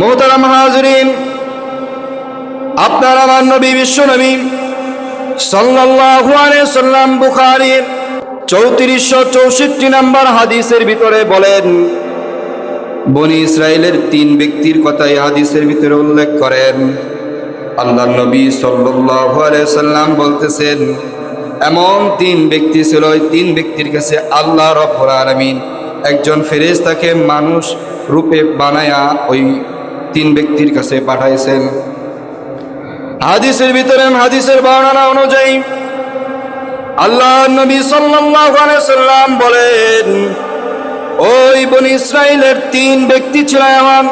মোহতারাম হাজরিন, আপনার আমার নবী বিশ্ব নবী সাল্লাম বুখারীর চৌত্রিশশো চৌষট্টি নম্বর হাদিসের ভিতরে বলেন, বনি ইসরায়েলের তিন ব্যক্তির কথা এই হাদিসের ভিতরে উল্লেখ করেন। আল্লাহ নবী সাল্লাম বলতেছেন, এমন তিন ব্যক্তি ছিল, ওই তিন ব্যক্তির কাছে আল্লাহ রব্বুল আলামিন একজন ফেরেশতাকে মানুষ রূপে বানায়া ওই তিন ব্যক্তির কাছে পাঠাইছেন হাদিসের ভিতরে হাদিসের বর্ণনা অনুযায়ী আল্লাহ নবী সাল্লাম বলেন, ওই বনি ইসরায়েলের তিন ব্যক্তি ছিল এমন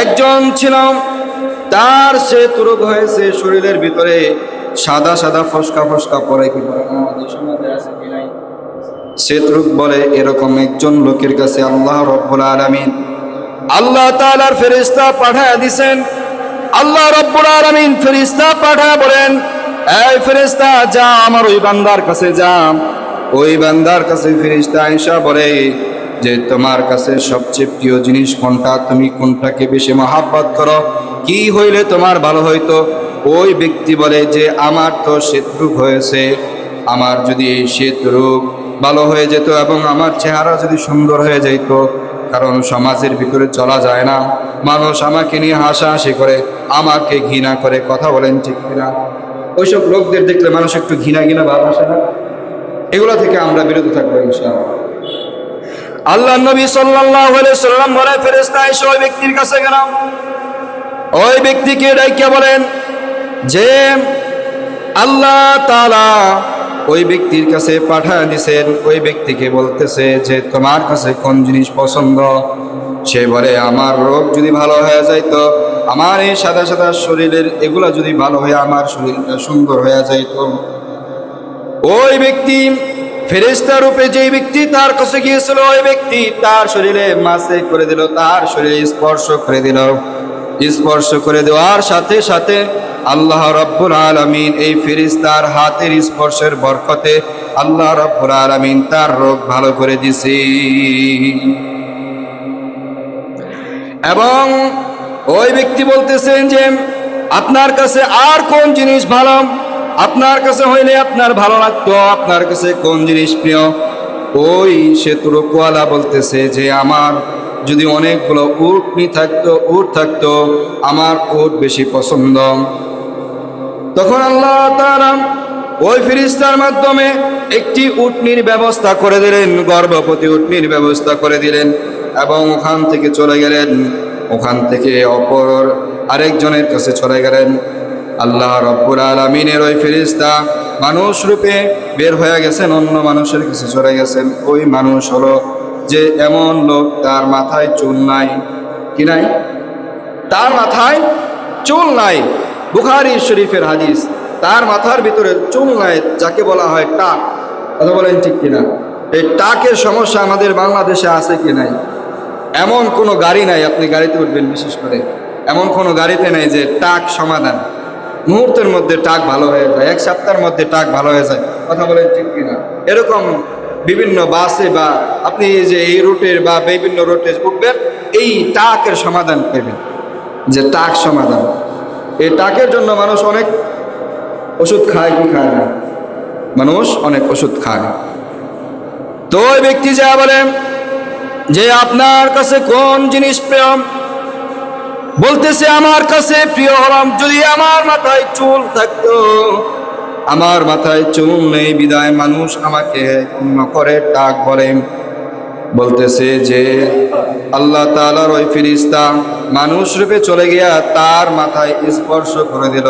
একজন ছিল, তার সে তুরুক হয়েছে, শরীরের ভিতরে সাদা সাদা ফসকা ফসকা পরে কি? আমাদের সমাজে আছে? সেতরুক বলে এরকম একজন লোকের কাছে আল্লাহ রব্বুল আলামিন আল্লাহ তাআলার ফেরেশতা পাঠায় দিছেন। আল্লাহ রব্বুল আলামিন ফেরেশতা পাঠা বলেন এই ফেরেশতা যা আমার ওই বান্দার কাছে যা ওই বান্দার কাছে ফেরেশতা আয়েশা বলে যে তোমার কাছে সবচেয়ে প্রিয় জিনিস কোনটা? তুমি কোনটাকে বেশি মহাব্বত করো? কি হইলে তোমার ভালো হইতো? ওই ব্যক্তি বলে যে আমার তো শত্রুক হয়েছে। আমার যদি এই রোগ ভালো হয়ে যেত এবং আমার চেহারা যদি সুন্দর হয়ে যেত কারণ সমাজের ভিতরে চলা যায় না। মানুষ আমাকে নিয়ে হাসাহাসি করে, আমাকে ঘৃণা করে, কথা বলেন ঠিক কিনা? ওইসব লোকদের দেখলে মানুষ একটু ঘৃণা ঘৃণা ভাব আসে না? এগুলো থেকে আমরা বিরত থাকব ইনশাআল্লাহ। আল্লাহ নবী সাল্লাম বলে ফেরেশতা ওই ব্যক্তির কাছে গেলাম। ওই ব্যক্তিকে ডাইকে বলেন যে, আল্লাহ তাআলা ওই ব্যক্তির কাছে পাঠায় দিছেন। ওই ব্যক্তিকে বলতেছে যে, তোমার কাছে কোন জিনিস পছন্দ? সে বলে, আমার রোগ যদি ভালো হয়ে যাইতো, আমার এই সাদা সাদা শরীরের এগুলা যদি ভালো হয়ে, আমার শরীরটা সুন্দর হয়ে যাইতো। ওই ব্যক্তি ফেরেস্তা রূপে যে ব্যক্তি তার কাছে গিয়েছিল, ওই ব্যক্তি তার শরীরে মাসে করে দিল, তার শরীরে স্পর্শ করে দিল। স্পর্শ করে দেওয়ার সাথে সাথে আল্লাহ রব্বুল আলমিন এই ফেরিস্তার হাতের স্পর্শের বরকতে আল্লাহ রব্বুল আলমিন তার রোগ ভালো করে দিছে। এবং ওই ব্যক্তি বলতেছেন যে, আপনার কাছে আর কোন জিনিস ভালো? আপনার কাছে হইলে আপনার ভালো লাগতো। আপনার কাছে কোন জিনিস প্রিয়? ওই সেতুরকওয়ালা বলতেছে যে, আমার যদি অনেকগুলো উটনি থাকতো, উট থাকতো, আমার উট বেশি পছন্দ। তখন আল্লাহ তাআলা ওই ফিরিস্তার মাধ্যমে একটি উটনির ব্যবস্থা করে দিলেন, গর্ভবতী উটনির ব্যবস্থা করে দিলেন এবং ওখান থেকে চলে গেলেন। ওখান থেকে অপর আরেকজনের কাছে চলে গেলেন। আল্লাহ রব্বুল আলমিনের ওই ফেরিস্তা মানুষ রূপে বের হয়ে গেছেন, অন্য মানুষের কাছে চলে গেছেন। ওই মানুষ হলো যে এমন লোক, তার মাথায় চুল নাই। কি নাই? তার মাথায় চুল নাই। বুখারি শরীফের হাদিস, তার মাথার ভিতরে চুল নাই, যাকে বলা হয় টাক। কথা বলেন ঠিক কিনা? এই টাকের সমস্যা আমাদের বাংলাদেশে আছে কি নাই? এমন কোনো গাড়ি নাই, আপনি গাড়িতে উঠবেন বিশেষ করে। এমন কোনো গাড়িতে নাই যে টাক সমাধান। মুহূর্তের মধ্যে টাক ভালো হয়ে যায়, এক সপ্তাহের মধ্যে টাক ভালো হয়ে যায়, কথা বলেন ঠিক কিনা? এরকম বিভিন্ন বাসে বা আপনি যে এই রুটের বা বিভিন্ন রুটে উঠবেন, এই টাকের সমাধান পেবেন, যে টাক সমাধান। এই টাকের জন্য মানুষ অনেক ওষুধ খায়, কি খায় না? মানুষ অনেক ওষুধ খায়। তো ওই ব্যক্তি যা বলেন যে, আপনার কাছে কোন জিনিস প্রিয়? বলতেছে, আমার কাছে প্রিয় হলাম যদি আমার মাথায় চুল থাকতো। আমার মাথায় চুল নেই, বিদায়। মানুষ আমাকে অন্য করে টাক বলে। বলতেছে যে, আল্লাহ তালার ওই ফিরিস্তা মানুষ রূপে চলে গিয়া তার মাথায় স্পর্শ করে দিল।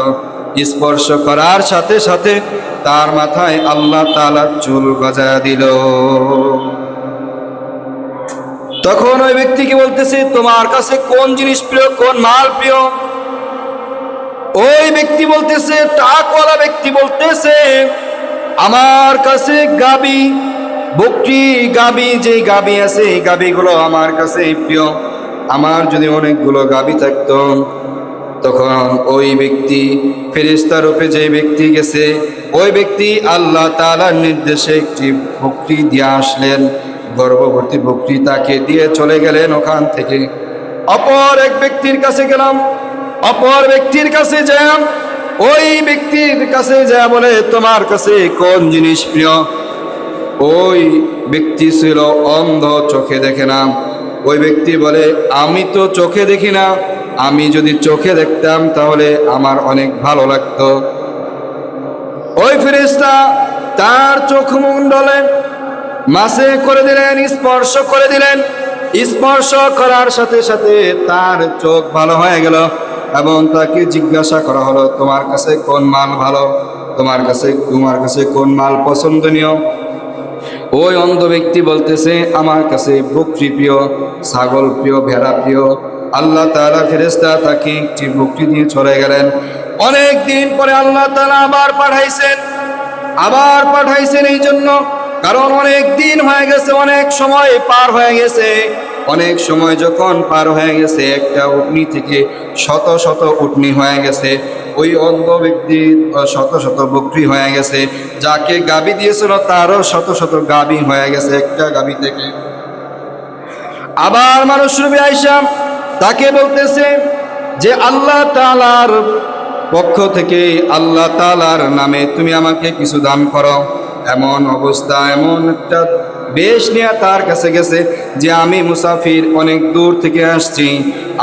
স্পর্শ করার সাথে সাথে তার মাথায় আল্লাহ তালার চুল গজা দিল। তখন ওই ব্যক্তিকে বলতেছে, তোমার কাছে কোন জিনিস প্রিয়, কোন মাল প্রিয়? ওই ব্যক্তি বলতেছে, টাকওয়ালা ব্যক্তি বলতেছে, আমার কাছে গাবি বকরি গাবি যে গাবি আছে, এই গাবিগুলো আমার কাছে প্রিয়। আমার যদি অনেকগুলো গাবি থাকতো, তখন ওই ব্যক্তি ফেরিস্তা রূপে যে ব্যক্তি গেছে, ওই ব্যক্তি আল্লাহ তালার নির্দেশে একটি বকরি দিয়ে আসলেন। গর্ভবতী বকরি তাকে দিয়ে চলে গেলেন ওখান থেকে। অপর এক ব্যক্তির কাছে গেলাম। অপর ব্যক্তির কাছে যাম ওই ব্যক্তির কাছে যা বলে, তোমার কাছে কোন জিনিস প্রিয়? ওই ব্যক্তি ছিল অন্ধ, চোখে দেখে না। ওই ব্যক্তি বলে, আমি তো চোখে দেখি না। আমি যদি চোখে দেখতাম, তাহলে আমার অনেক ভালো লাগতো। ওই ফেরেশতা তার চোখ মণ্ডলে মাসে করে দিলেন, স্পর্শ করে দিলেন। স্পর্শ করার সাথে সাথে তার চোখ ভালো হয়ে গেল এবং তাকে জিজ্ঞাসা করা হলো, তোমার কাছে কোন মাল ভালো? তোমার কাছে তোমার কাছে কোন মাল পছন্দনীয়? ওই অন্ধ ব্যক্তি বলতেছে, আমার কাছে বকরি প্রিয়, ছাগল প্রিয়, ভেড়া প্রিয়। আল্লাহ তাআলা ফেরেশতা তাকে একটি বকরি দিয়ে চলে গেলেন। অনেক দিন পরে আল্লাহ তাআলা আবার পাঠাইছেন। আবার পাঠাইছেন এই জন্য। কারণ অনেক দিন হয়ে গেছে, অনেক সময় পার হয়ে গেছে। অনেক সময় যখন পার হয়ে গেছে, একটা উটনি থেকে শত শত উটনি হয়ে গেছে। ওই অন্ধ ব্যক্তির শত শত বকরি হয়ে গেছে। যাকে গাবি দিয়েছিল, তারও শত শত গাবি হয়ে গেছে একটা গাবি থেকে। আবার মানুষ রবি আইসাম তাকে বলতেছে যে, আল্লাহ তালার পক্ষ থেকে আল্লাহ তালার নামে তুমি আমাকে কিছু দান করো। এমন অবস্থা, এমন একটা বেশ নিয়ে তার কাছে গেছে যে, আমি মুসাফির অনেক দূর থেকে আসছি।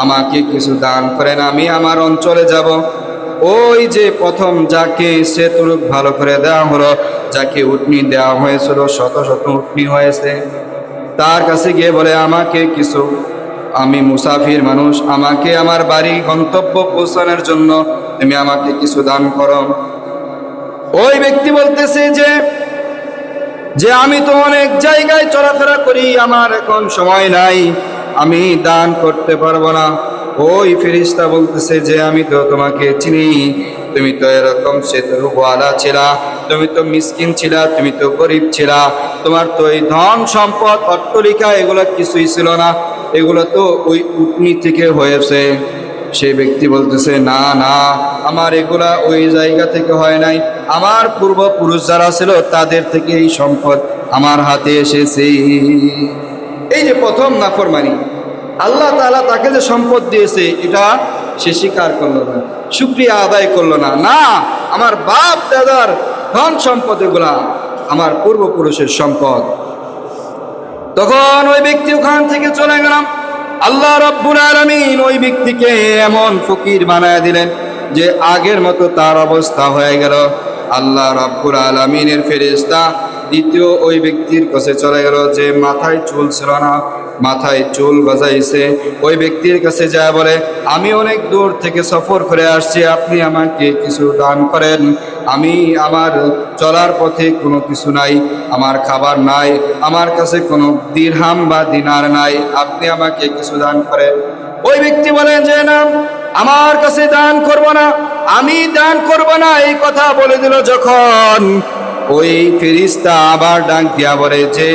আমাকে কিছু দান করেন, আমি আমার অঞ্চলে যাব। ওই যে প্রথম যাকে সেতুরূপ ভালো করে দেওয়া হলো, যাকে উটনি দেওয়া হয়েছিল, শত শত উটনি হয়েছে। তার কাছে গিয়ে বলে, আমাকে কিছু, আমি মুসাফির মানুষ, আমাকে আমার বাড়ি গন্তব্য পৌঁছানোর জন্য তুমি আমাকে কিছু দান করো। ওই ব্যক্তি বলতেছে যে যে আমি তো অনেক জায়গায় চলাফেরা করি, আমার এখন সময় নাই, আমি দান করতে পারব না। ওই ফেরিস্তা বলতেছে যে, আমি তো তোমাকে চিনি, তুমি তো এরকম সেতুরওয়ালা ছিলা, তুমি তো মিসকিন ছিলা, তুমি তো গরিব ছিলা, তোমার তো এই ধন সম্পদ, অট্টলিকা, এগুলো কিছুই ছিল না, এগুলো তো ওই উটনি থেকে হয়েছে। সেই ব্যক্তি বলতেছে, না না, আমার এগুলা ওই জায়গা থেকে হয় নাই। আমার পূর্বপুরুষ যারা ছিল, তাদের থেকে এই সম্পদ আমার হাতে এসেছে। এই যে প্রথম নাফরমানি আল্লাহ তাআলা তাকে যে সম্পদ দিয়েছে, এটা সে স্বীকার করল না, শুক্রিয়া আদায় করল না। না, আমার বাপ দাদার ধন সম্পদ এগুলা আমার পূর্বপুরুষের সম্পদ। তখন ওই ব্যক্তি ওখান থেকে চলে গেলাম। আল্লাহ রব্বুল আলমিন ওই ব্যক্তিকে এমন ফকির বানায় দিলেন যে আগের মতো তার অবস্থা হয়ে গেল। আল্লাহ রব্বুল আলমিনের ফেরিস্তা দ্বিতীয় ওই ব্যক্তির কাছে চলে গেল যে মাথায় চুল ছিল না মাথায় চুল গজাইছে। ওই ব্যক্তির কাছে যা বলে, আমি অনেক দূর থেকে সফর করে আসছি, আপনি আমাকে কিছু দান করেন। আমি আমার চলার পথে কোনো কিছু নাই, আমার খাবার নাই, আমার কাছে কোনো দিরহাম বা দিনার নাই, আপনি আমাকে কিছু দান করেন। ওই ব্যক্তি বলেন যে না, আমার কাছে দান করব না, আমি দান করব না। এই কথা বলে দিল যখন ওই ফেরিস্তা আবার ডাক দিয়া বলে, যে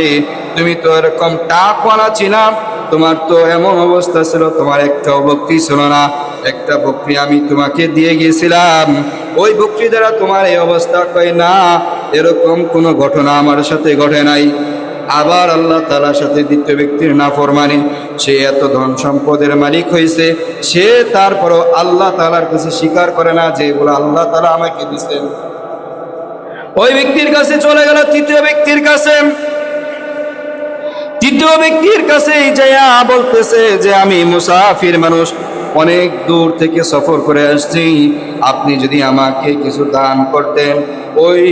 তুমি তো এরকম টাকওয়ালা ছিলাম তোমার তো এমন অবস্থা ছিল, তোমার একটা বকরি ছিল না। একটা বকরি আমি তোমাকে দিয়ে গিয়েছিলাম। ওই বকরি দ্বারা তোমার এই অবস্থা কয় না। এরকম কোনো ঘটনা আমার সাথে ঘটে নাই। আবার আল্লাহ তালার সাথে দ্বিতীয় ব্যক্তির নাফরমানি। সে এত ধন সম্পদের মালিক হয়েছে, সে তারপরও আল্লাহ তালার কাছে স্বীকার করে না যে এগুলো আল্লাহ তালা আমাকে দিচ্ছেন ওই ব্যক্তির কাছে চলে গেল তৃতীয় ব্যক্তির কাছে। তৃতীয় ব্যক্তির কাছে বলতেছে যে, আমি মুসাফির মানুষ, অনেক দূর থেকে সফর করে আসছি। আপনি যদি আমাকে কিছু দান করতেন। ওই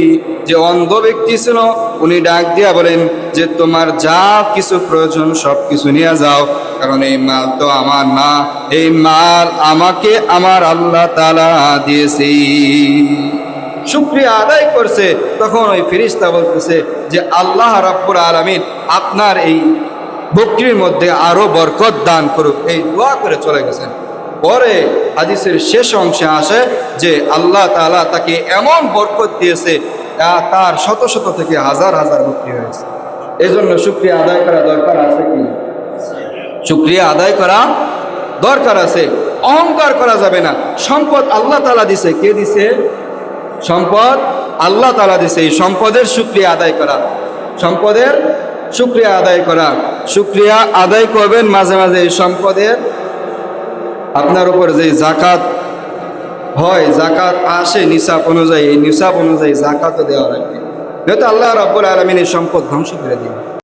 যে অন্ধ ব্যক্তি ছিল, উনি ডাক দিয়া বলেন যে, তোমার যা কিছু প্রয়োজন সব কিছু নিয়ে যাও, কারণ এই মাল তো আমার না, এই মাল আমাকে আমার আল্লাহ তালা দিয়েছি শুক্রিয়া আদায় করছে, তখন ওই ফিরিস্তা বলতেছে যে, আল্লাহ রাব্বুল আলামিন আপনার এই বকরির মধ্যে আরও বরকত দান করুক। এই দোয়া করে চলে গেছেন। পরে হাদিসের শেষ অংশে আসে যে, আল্লাহ তালা তাকে এমন বরকত দিয়েছে তার শত শত থেকে হাজার হাজার বকরি হয়েছে। এই জন্য শুক্রিয়া আদায় করা দরকার আছে কি? শুক্রিয়া আদায় করা দরকার আছে। অহংকার করা যাবে না। সম্পদ আল্লাহ তালা দিছে। কে দিছে? সম্পদ, আল্লাহ তালা দিছে এই সম্পদের সুক্রিয়া আদায় করা। সম্পদের সুক্রিয়া আদায় করা। সুক্রিয়া আদায় করবেন মাঝে মাঝে এই সম্পদের। আপনার উপর যে জাকাত হয় জাকাত আসে নিসাব অনুযায়ী, এই নিসাব অনুযায়ী জাকাতও দেওয়া লাগবে। যেহেতু আল্লাহ রব্বুল আলমিন এই সম্পদ ধ্বংস করে দিবে